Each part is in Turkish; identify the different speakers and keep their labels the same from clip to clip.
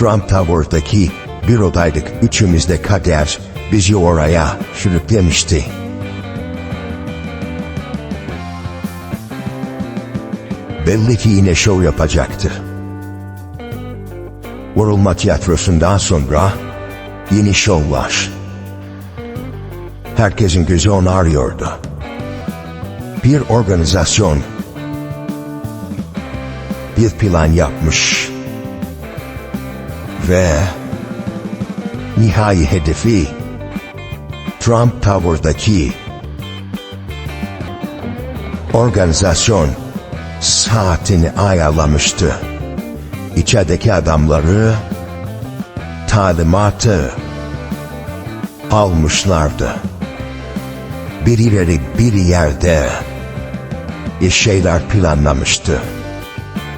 Speaker 1: Trump Tower'daki bürodaydık. Üçümüz de kader bizi oraya sürüklemişti. Belli ki yine şov yapacaktı. Vurulma tiyatrosundan sonra yeni şovlar. Herkesin gözü onu arıyordu. Bir organizasyon bir plan yapmış ve nihai hedefi Trump Tower'daki organizasyon saatini ayarlamıştı. İçerideki adamları talimatı almışlardı. Birileri bir yerde bir şeyler planlamıştı.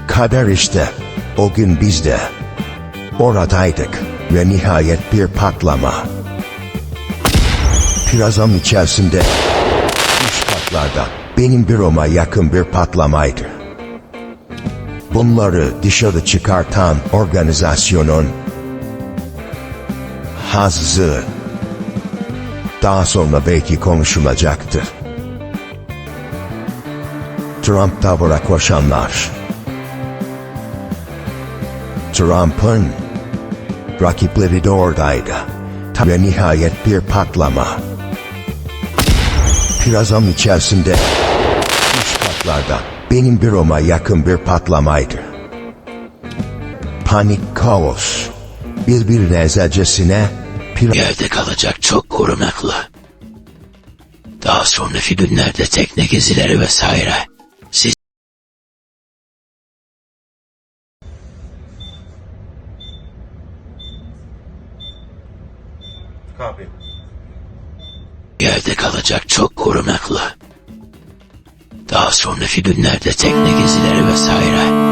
Speaker 1: Kader işte o gün biz de oradaydık ve nihayet bir patlama. Pirazam içerisinde üst katlarda benim büroma yakın bir patlamaydı. Bunları dışarı çıkartan organizasyonun hazzı daha sonra belki konuşulacaktır. Trump Tower'a koşanlar. Trump'ın rakipleri de oradaydı. Ve nihayet bir patlama. Pirazam içerisinde üst katlarda benim büroma yakın bir patlamaydı. Panik kaos. Birbirine ezelcesine pira-
Speaker 2: Yerde kalacak çok korunaklı. Daha sonraki günlerde tekne gezileri vesaire.
Speaker 3: Copy.
Speaker 2: yerde kalacak çok korunaklı. Daha sonraki günlerde tekne gezileri vesaire.